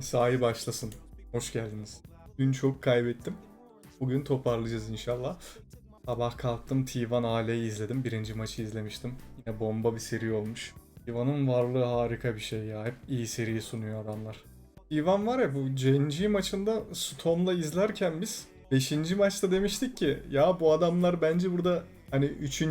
Mesai başlasın. Hoş geldiniz. Dün çok kaybettim. Bugün toparlayacağız inşallah. Sabah kalktım T1 AL'yi izledim. Birinci maçı izlemiştim. Yine bomba bir seri olmuş. T1'ın varlığı harika bir şey ya. Hep iyi seri sunuyor adamlar. T1 var ya bu CNG maçında Storm'la izlerken biz 5. maçta demiştik ki ya bu adamlar bence burada hani 3.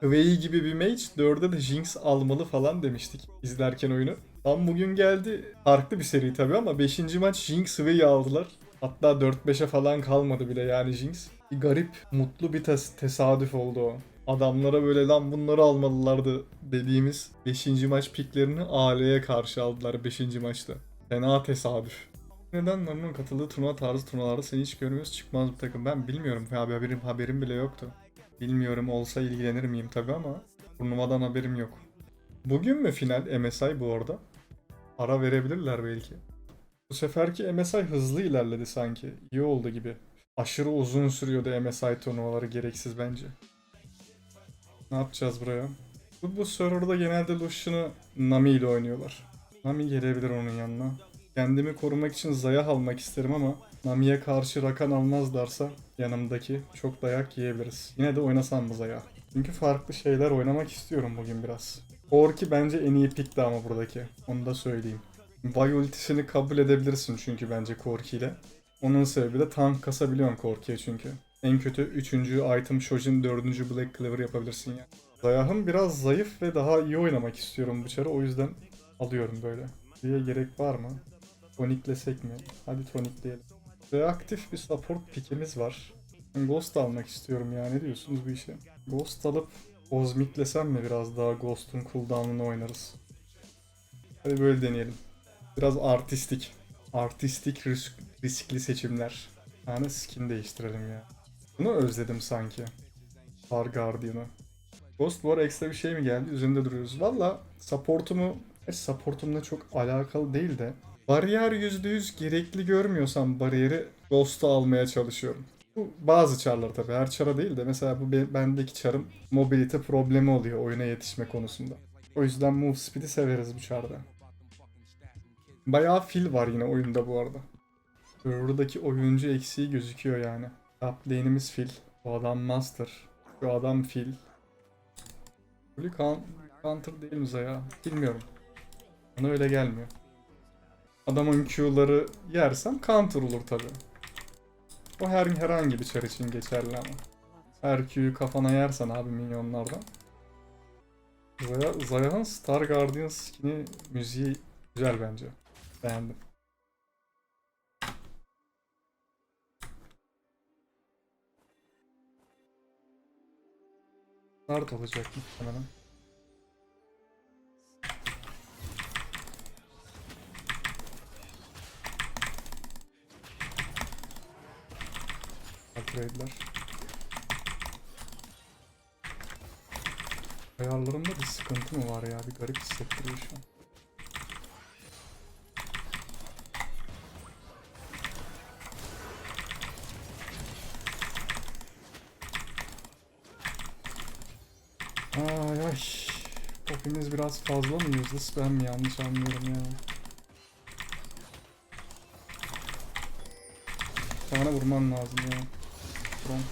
Hwei gibi bir mage 4'e de Jinx almalı falan demiştik izlerken oyunu. Tam bugün geldi. Farklı bir seri tabii ama 5. maç Jinx Hwei aldılar. Hatta 4-5'e falan kalmadı bile yani Jinx. Bir garip, mutlu bir tes- tesadüf oldu o. Adamlara böyle lan bunları almalılardı dediğimiz 5. maç piklerini AL'ye karşı aldılar 5. maçta. Fena tesadüf. Neden Naruto'nun katıldığı turnuva tarzı turnuvalarda seni hiç görmüyoruz çıkmaz bir takım. Ben bilmiyorum. Abi haberim, haberim bile yoktu. Bilmiyorum olsa ilgilenir miyim tabii ama turnuvadan haberim yok. Bugün mü final MSI bu arada? Ara verebilirler belki. Bu seferki MSI hızlı ilerledi sanki. İyi oldu gibi. Aşırı uzun sürüyordu MSI turnuvaları gereksiz bence. Ne yapacağız buraya? Bu, bu serverda genelde Lucian'ı Nami ile oynuyorlar. Nami gelebilir onun yanına. Kendimi korumak için Zaya almak isterim ama Nami'ye karşı Rakan almazlarsa yanımdaki çok dayak yiyebiliriz. Yine de oynasam mı Zaya? Çünkü farklı şeyler oynamak istiyorum bugün biraz. Orki bence en iyi pickti ama buradaki. Onu da söyleyeyim. Vay ultisini kabul edebilirsin çünkü bence Korki ile. Onun sebebi de tank kasabiliyorsun Korki'ye çünkü. En kötü 3. item Shojin 4. Black Clover yapabilirsin ya. Zayah'ım biraz zayıf ve daha iyi oynamak istiyorum bu çarı o yüzden alıyorum böyle. Diye gerek var mı? Toniklesek mi? Hadi tonikleyelim. Reaktif bir support pikimiz var. Ghost almak istiyorum ya ne diyorsunuz bu işe? Ghost alıp Ozmiklesem mi biraz daha Ghost'un cooldown'unu oynarız. Hadi böyle deneyelim. Biraz artistik. Artistik risk, riskli seçimler. Yani skin değiştirelim ya. Bunu özledim sanki. Star Guardian'ı. Ghost War ekstra bir şey mi geldi? Üzerinde duruyoruz. Valla supportumu, supportumla çok alakalı değil de bariyer %100 gerekli görmüyorsam bariyeri Ghost'a almaya çalışıyorum. Bu bazı çarlar tabii. Her çara değil de mesela bu be- bendeki çarım mobility problemi oluyor oyuna yetişme konusunda. O yüzden move speed'i severiz bu çarda. Bayağı fil var yine oyunda bu arada. Buradaki oyuncu eksiği gözüküyor yani. Top lane'imiz fil. Bu adam master. Şu adam fil. Count- counter değil mi Zaya? Bilmiyorum. Bana öyle gelmiyor. Adamın Q'ları yersem counter olur tabi. O her herhangi bir çar için geçerli ama. Her Q'yu kafana yersen abi minyonlardan. Zaya, Zaya'nın Star Guardian skin'i müziği güzel bence. Beğendim. Start olacak muhtemelen. Upgrade'ler. Ayarlarımda bir sıkıntı mı var ya? Bir garip hissettiriyor şu an. Ay ay. Popimiz biraz fazla mı useless? Ben mi yanlış anlıyorum ya? Sana vurman lazım ya. Tamam.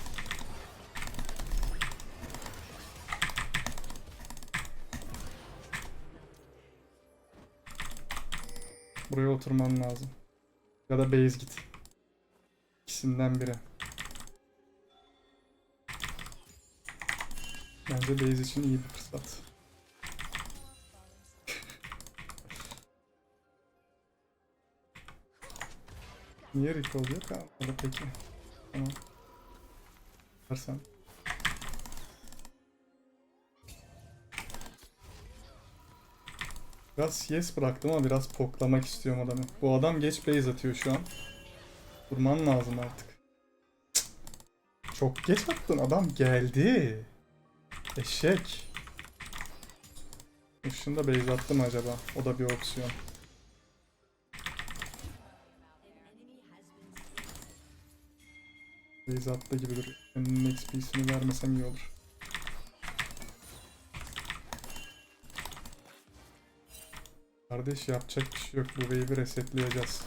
Buraya oturman lazım. Ya da base git. İkisinden biri. Bence base için iyi bir fırsat. Niye recall yok abi peki? Tamam. Versen. Biraz yes bıraktım ama biraz poklamak istiyorum adamı. Bu adam geç base atıyor şu an. Vurman lazım artık. Çok geç attın adam geldi. Eşek. Işında base attım acaba? O da bir opsiyon. Blaze attı gibi duruyor. Önünün XP'sini vermesem iyi olur. Kardeş yapacak bir şey yok. Bu wave'i resetleyeceğiz.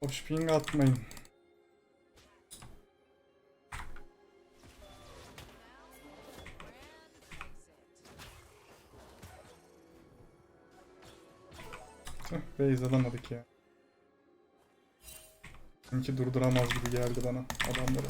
Hoş ping atmayın. Base alamadık ya. Sanki durduramaz gibi geldi bana adamları.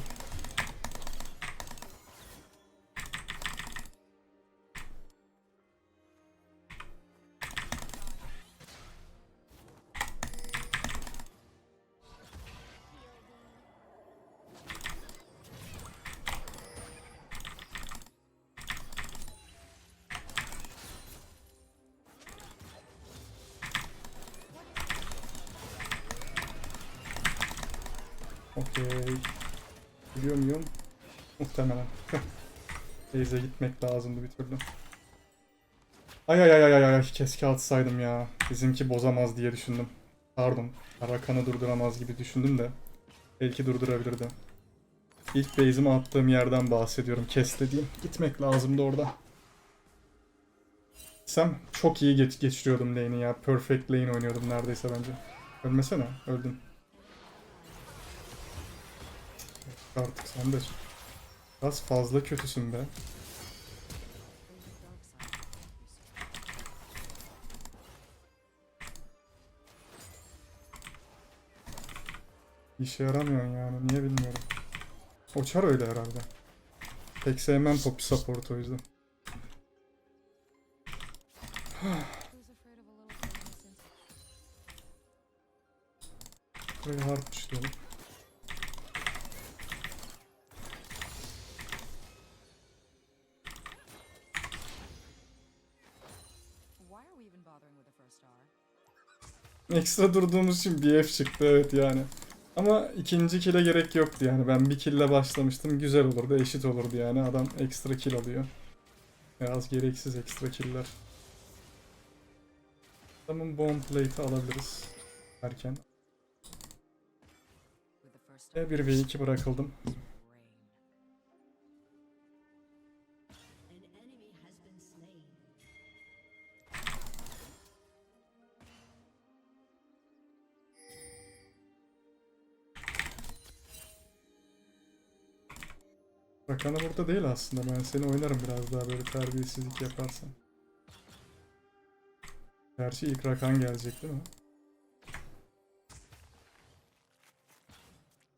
Okey. Biliyor muyum? Muhtemelen. Base'e gitmek lazımdı bir türlü. Ay ay ay ay ay keşke atsaydım ya. Bizimki bozamaz diye düşündüm. Pardon. Arakan'ı durduramaz gibi düşündüm de. Belki durdurabilirdi. İlk base'imi attığım yerden bahsediyorum. Kes dediğim. Gitmek lazımdı orada. Sen çok iyi geç geçiriyordum lane'i ya. Perfect lane oynuyordum neredeyse bence. Ölmesene. Öldün. Artık sen de biraz fazla kötüsün be. İşe yaramıyorsun yani niye bilmiyorum. Oçar öyle herhalde. Pek sevmem Poppy support o yüzden. Who's afraid of Ekstra durduğumuz için bir F çıktı evet yani. Ama ikinci kill'e gerek yoktu yani. Ben bir kill'le başlamıştım. Güzel olurdu, eşit olurdu yani. Adam ekstra kill alıyor. Biraz gereksiz ekstra kill'ler. Adamın bomb plate'i alabiliriz. Erken. With the first star, 1 ve 2 bırakıldım. Rakan'a burada değil aslında. Ben seni oynarım biraz daha böyle terbiyesizlik yaparsan. Gerçi ilk Rakan gelecek değil mi?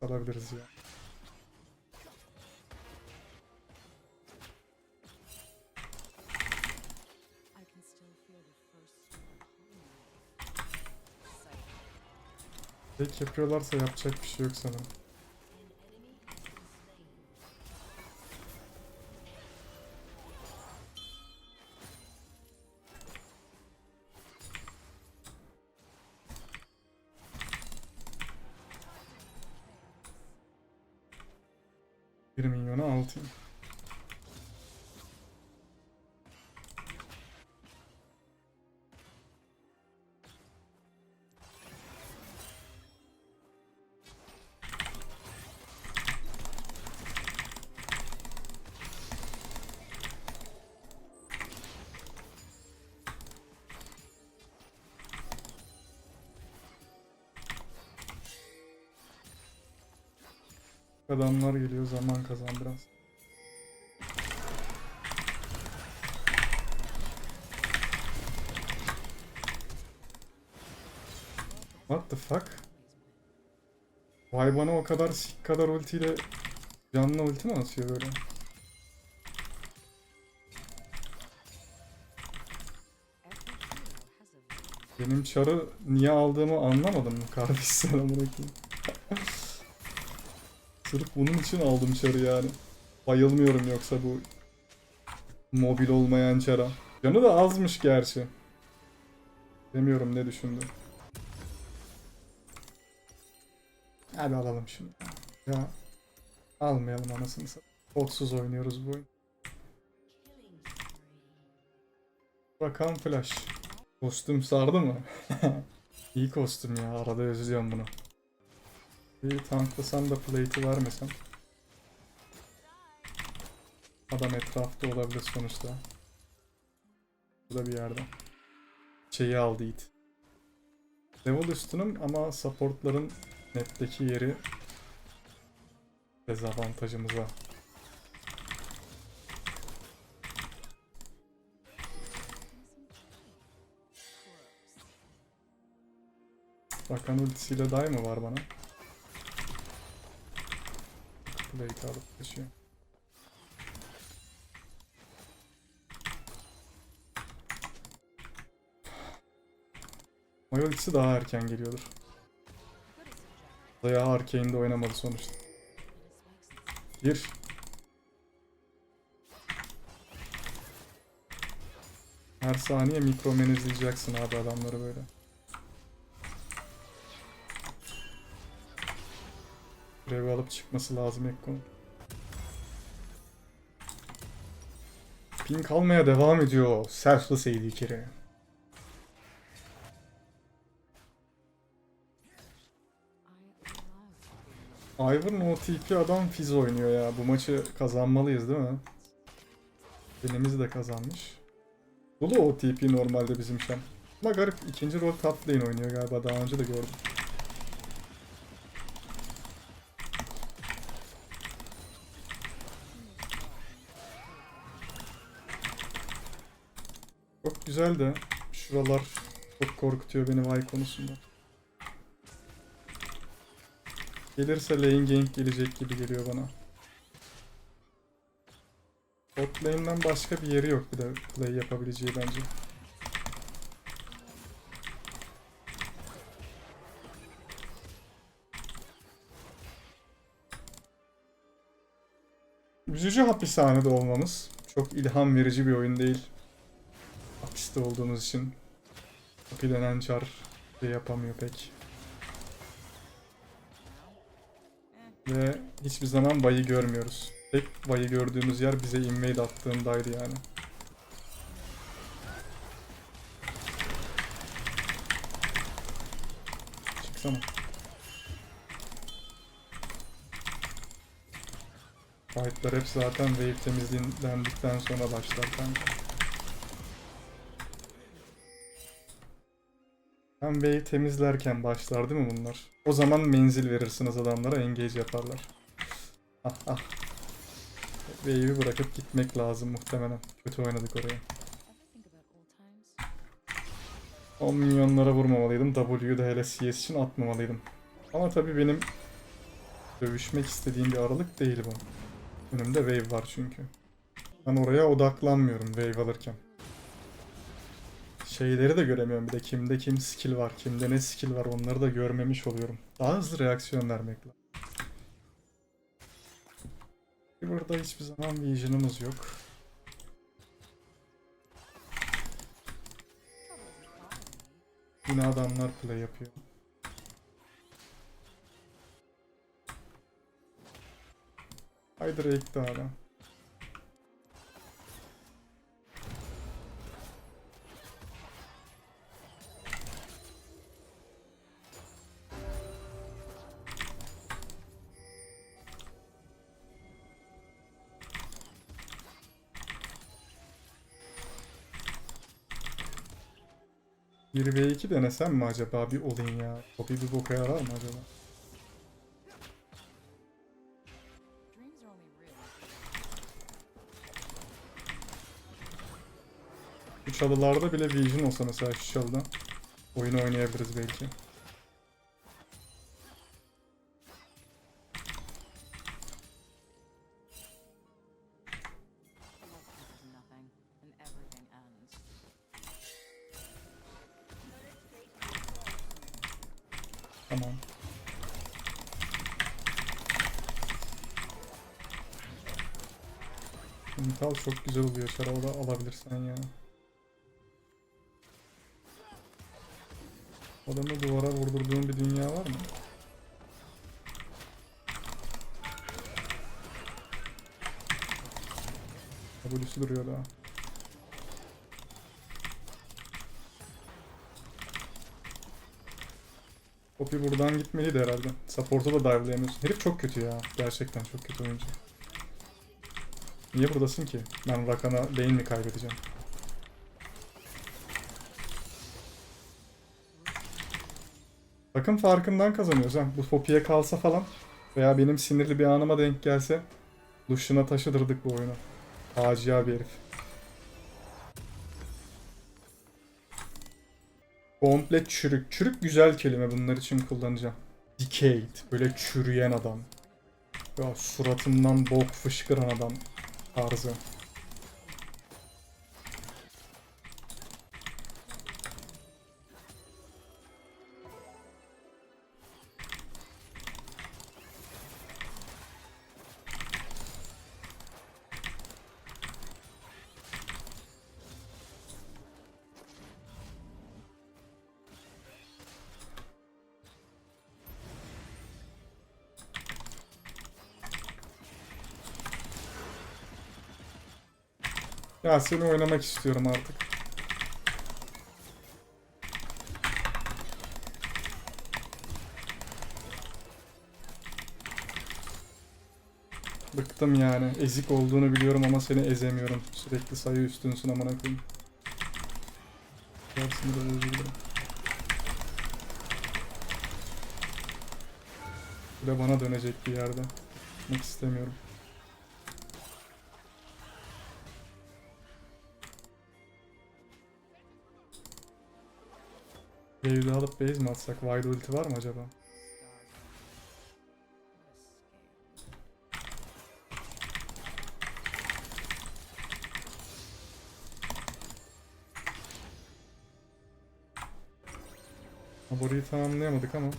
Alabiliriz ya. Tek yapıyorlarsa yapacak bir şey yok sanırım. 1 milyona altın. Adamlar geliyor zaman kazan biraz. What the fuck? Vay bana o kadar sik kadar ultiyle canlı ulti mi atıyor böyle? Benim çarı niye aldığımı anlamadım mı kardeş sen amına koyayım. Sırf bunun için aldım çarı yani. Bayılmıyorum yoksa bu mobil olmayan çara. Canı da azmış gerçi. Demiyorum ne düşündü. Hadi alalım şunu. Ya almayalım anasını satayım. Botsuz oynuyoruz bu oyun. Bakalım flash. Kostüm sardı mı? İyi kostüm ya. Arada özlüyorum bunu. Bir tanklasam da plate'i vermesem. Adam etrafta olabilir sonuçta. Burada bir yerde. Şeyi aldı it. Level üstünüm ama supportların Netteki yeri dezavantajımıza. Bakan ultisiyle day mı var bana? Blade'i alıp kaçıyor. Maya ultisi daha erken geliyordur. Daya Arkane'de oynamadı sonuçta. Gir. Her saniye mikro menüzleyeceksin abi adamları böyle. Görevi alıp çıkması lazım Ekko'nun. Ping almaya devam ediyor. Selfless AD carry. I love Ivern OTP adam Fizz oynuyor ya. Bu maçı kazanmalıyız değil mi? Elimiz de kazanmış. Dolu OTP normalde bizim şam. Ama garip ikinci rol top lane oynuyor galiba daha önce de gördüm. Çok güzel de şuralar çok korkutuyor beni Vay konusunda. Gelirse lane gank gelecek gibi geliyor bana. Bot lane'den başka bir yeri yok bir de play yapabileceği bence. Üzücü hapishanede olmamız. Çok ilham verici bir oyun değil. Hapiste olduğumuz için. Kapı denen çar şey yapamıyor pek. Ve hiçbir zaman Vay'ı görmüyoruz. Tek Vay'ı gördüğümüz yer bize invade attığındaydı yani. Çıksana. Fight'lar hep zaten wave temizlendikten sonra başlar kanka. Wave temizlerken başlar değil mi bunlar? O zaman menzil verirsiniz adamlara engage yaparlar. Ah ah. Wave'i bırakıp gitmek lazım muhtemelen. Kötü oynadık oraya. 10 milyonlara vurmamalıydım. W'yu da hele CS için atmamalıydım. Ama tabii benim dövüşmek istediğim bir aralık değil bu. Önümde wave var çünkü. Ben oraya odaklanmıyorum wave alırken şeyleri de göremiyorum bir de kimde kim skill var, kimde ne skill var onları da görmemiş oluyorum. Daha hızlı reaksiyon vermek lazım. Burada hiçbir zaman vision'ımız yok. Yine adamlar play yapıyor. Haydi Rake dağına. 1v2 denesem mi acaba bir olayım ya? Poppy bir boka yarar mı acaba? Bu çalılarda bile vision olsa mesela şu çalıda oyunu oynayabiliriz belki. Tamam. Intal çok güzel oluyor Şarabı da alabilirsen ya. Adamı duvara Support'a da dive'layamıyorsun. Herif çok kötü ya. Gerçekten çok kötü oyuncu. Niye buradasın ki? Ben Rakan'a lane mi kaybedeceğim? Takım farkından kazanıyoruz ha. Bu Poppy'ye kalsa falan veya benim sinirli bir anıma denk gelse Lucian'a taşıdırdık bu oyunu. Facia bir herif. Komple çürük. Çürük güzel kelime bunlar için kullanacağım. Decayed. Böyle çürüyen adam. Ya suratından bok fışkıran adam tarzı. Ya seni oynamak istiyorum artık. Bıktım yani. Ezik olduğunu biliyorum ama seni ezemiyorum. Sürekli sayı üstünsün amına koyayım. Dersini de özür dilerim. Bir de bana dönecek bir yerde. Gitmek istemiyorum. Wave'de alıp base mi atsak? Wide ulti var mı acaba? Burayı tamamlayamadık ama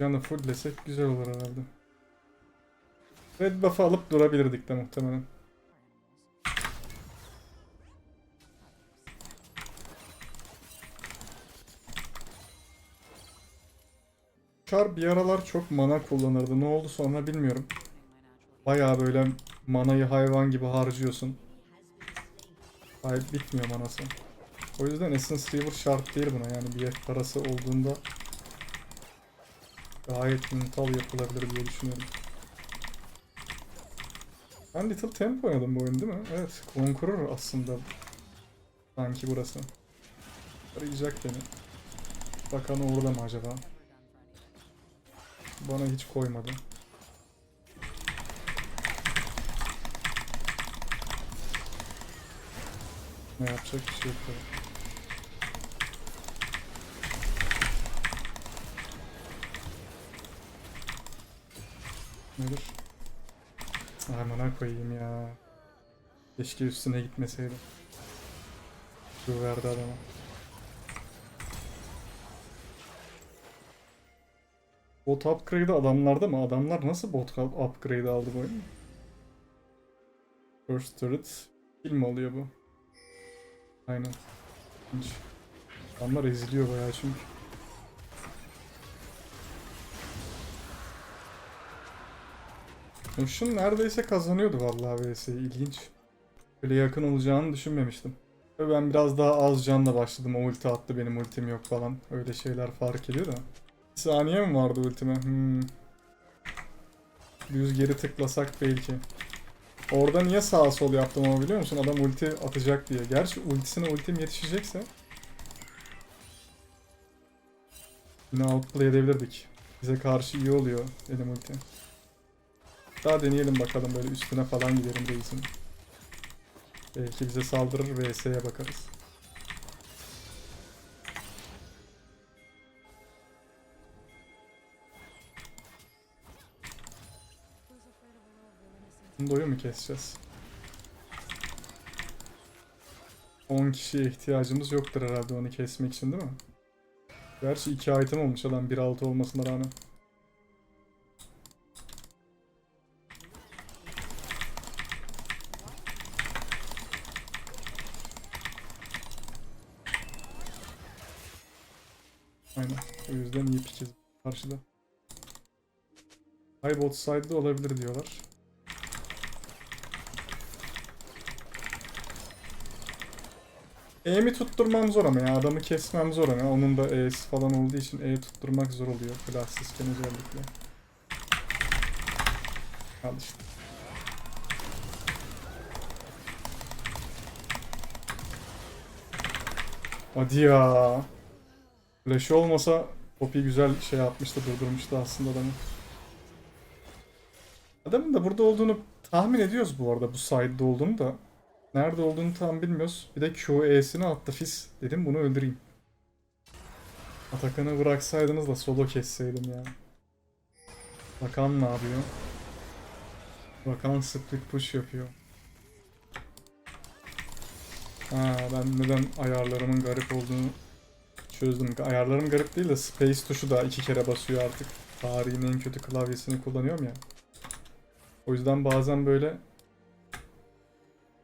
Canı fulllesek güzel olur herhalde. Red buff'ı alıp durabilirdik de muhtemelen. Char bir aralar çok mana kullanırdı. Ne oldu sonra bilmiyorum. Bayağı böyle manayı hayvan gibi harcıyorsun. Hayır bitmiyor manası. O yüzden Essence Reaver şart değil buna yani bir parası olduğunda gayet mental yapılabilir diye düşünüyorum. Ben Little Tempo oynadım bu oyun değil mi? Evet, Conqueror aslında sanki burası. Arayacak beni. Bakalım orada mı acaba? Bana hiç koymadı. Ne yapacak bir şey yok. Nedir? Ay bana koyayım ya. Keşke üstüne gitmeseydi. Şu verdi adama. Bot upgrade adamlarda mı? Adamlar nasıl bot upgrade aldı bu oyunu? First turret kill mi oluyor bu? Aynen. Hiç. Adamlar eziliyor bayağı çünkü. Notion neredeyse kazanıyordu vallahi vs'yi. İlginç. Böyle yakın olacağını düşünmemiştim. Ve ben biraz daha az canla başladım. O ulti attı benim ultim yok falan. Öyle şeyler fark ediyor da. Saniye mi vardı ultime? Hmm. Düz geri tıklasak belki. Orada niye sağa sol yaptım ama biliyor musun? Adam ulti atacak diye. Gerçi ultisine ultim yetişecekse yine outplay edebilirdik. Bize karşı iyi oluyor benim ulti. Daha deneyelim bakalım böyle üstüne falan gidelim reisin. Belki bize saldırır vs'ye bakarız. Doyu mu keseceğiz? 10 kişiye ihtiyacımız yoktur herhalde onu kesmek için değil mi? Gerçi 2 item olmuş adam 1.6 olmasına rağmen. Aynen. O yüzden iyi pikiz karşıda. High bot side'da olabilir diyorlar. E'mi tutturmam zor ama ya adamı kesmem zor ama onun da E'si falan olduğu için E tutturmak zor oluyor klassizken özellikle. Al işte. Hadi ya. Flash'ı olmasa Poppy güzel şey yapmıştı, durdurmuştu aslında adamı. Adamın da burada olduğunu tahmin ediyoruz bu arada bu side'de olduğunu da. Nerede olduğunu tam bilmiyoruz. Bir de QE'sini attı Fizz. Dedim bunu öldüreyim. Atakan'ı bıraksaydınız da solo kesseydim ya. Bakan ne yapıyor? Bakan split push yapıyor. Ha ben neden ayarlarımın garip olduğunu çözdüm. Ayarlarım garip değil de space tuşu da iki kere basıyor artık. Tarihin en kötü klavyesini kullanıyorum ya. O yüzden bazen böyle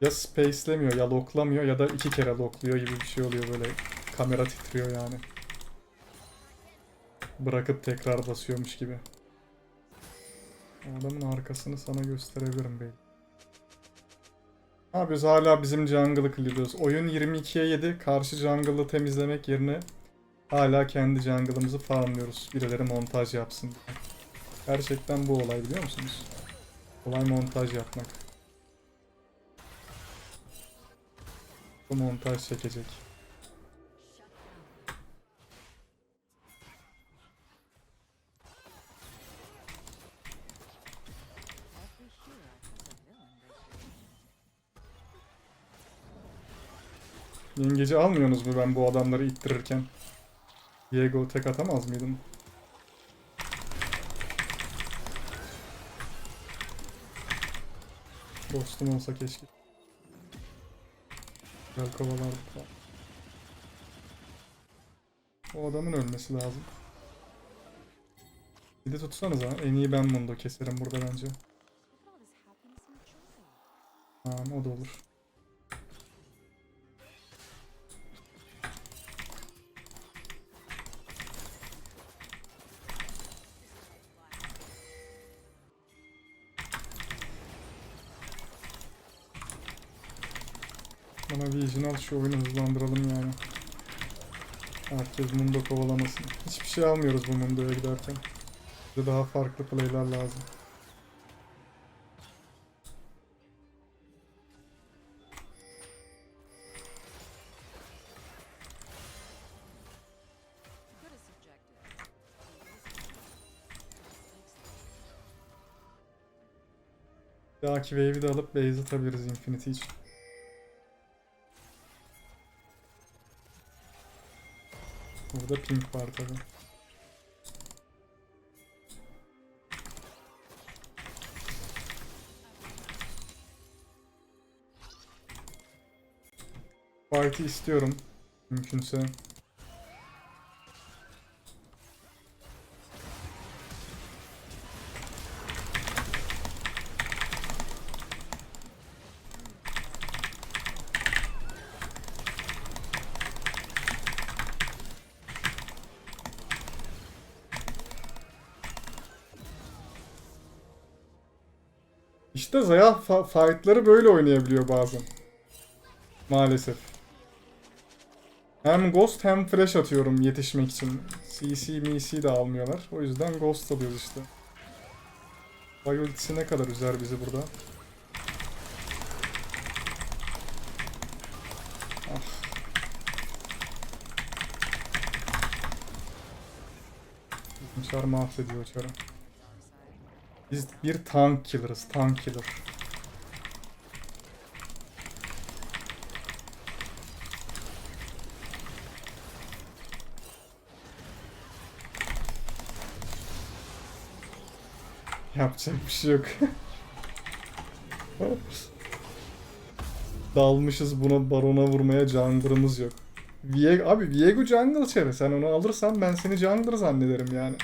ya spacelemiyor ya locklamıyor ya da iki kere lockluyor gibi bir şey oluyor böyle. Kamera titriyor yani. Bırakıp tekrar basıyormuş gibi. Adamın arkasını sana gösterebilirim belki. Ne yapıyoruz? Hala bizim jungle'ı clearlıyoruz. Oyun 22'ye 7. Karşı jungle'ı temizlemek yerine hala kendi jungle'ımızı farmlıyoruz. Birileri montaj yapsın. Gerçekten bu olay biliyor musunuz? Olay montaj yapmak. Bu montaj çekecek. Yengeci almıyorsunuz mu ben bu adamları ittirirken? Diego tek atamaz mıydım? Dostum olsa keşke. Güzel kovalardık falan. O adamın ölmesi lazım. Bir de tutsanız ha. En iyi ben Mundo keserim burada bence. Tamam o da olur. Bana Vision al şu oyunu hızlandıralım yani. Herkes Mundo kovalamasın. Hiçbir şey almıyoruz bu Mundo'ya giderken. Bize daha farklı playler lazım. Bir dahaki wave'i de alıp base atabiliriz Infinity için. Burada pink var tabi. Fight'i istiyorum. Mümkünse. Fight'ları böyle oynayabiliyor bazen. Maalesef. Hem Ghost hem Flash atıyorum yetişmek için. CC, MC de almıyorlar. O yüzden Ghost alıyoruz işte. Ultisi ne kadar üzer bizi burada. Ah. Çar mahvediyor çarı. Biz bir tank killer'ız. Tank killer. Yapacak bir şey yok. Dalmışız buna barona vurmaya jungler'ımız yok. Viego, abi Viego jungle çarı. Sen onu alırsan ben seni jungler zannederim yani.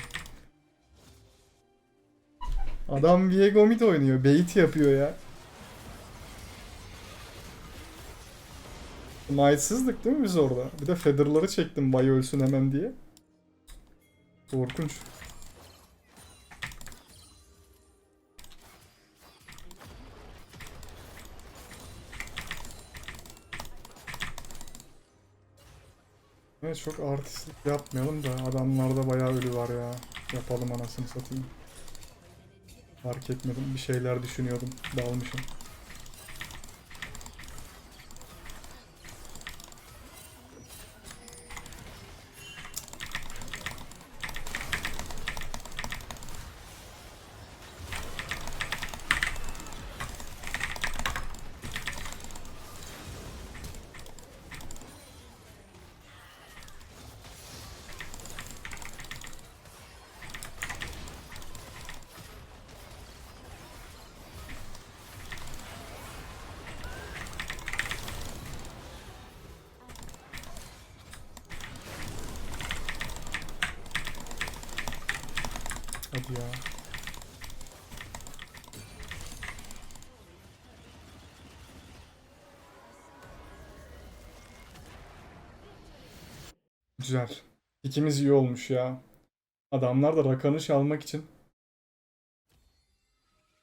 Adam Viego mid oynuyor. Bait yapıyor ya. Knights'ızdık değil mi biz orada? Bir de Feather'ları çektim Bay ölsün hemen diye. Korkunç. Evet çok artistlik yapmayalım da adamlarda bayağı ölü var ya. Yapalım anasını satayım. Fark etmedim. Bir şeyler düşünüyordum. Dalmışım. Hadi ya. Güzel. İkimiz iyi olmuş ya. Adamlar da Rakan'ı çalmak için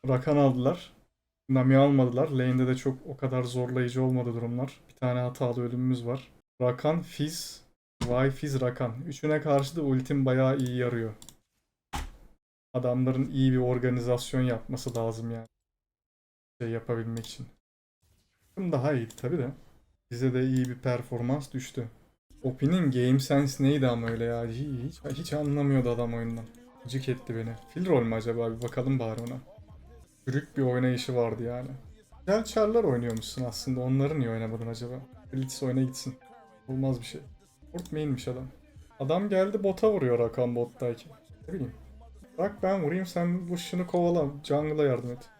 Rakan aldılar. Nami almadılar. Lane'de de çok o kadar zorlayıcı olmadı durumlar. Bir tane hatalı ölümümüz var. Rakan, Fizz, Vay Fizz, Rakan. Üçüne karşı da ultim bayağı iyi yarıyor. Adamların iyi bir organizasyon yapması lazım yani. Şey yapabilmek için. Takım daha iyiydi tabi de. Bize de iyi bir performans düştü. Opi'nin game sense neydi ama öyle ya. Hiç, hiç anlamıyordu adam oyundan. Cık etti beni. Fil rol mü acaba? Bir bakalım bari ona. Çürük bir oynayışı vardı yani. Güzel çarlar oynuyormuşsun aslında. Onları niye oynamadın acaba? Blitz oyna gitsin. Olmaz bir şey. Fort main'miş adam. Adam geldi bota vuruyor Rakan bottayken. Ne bileyim. Bak ben vurayım sen bu şunu kovala. Jungle'a yardım et.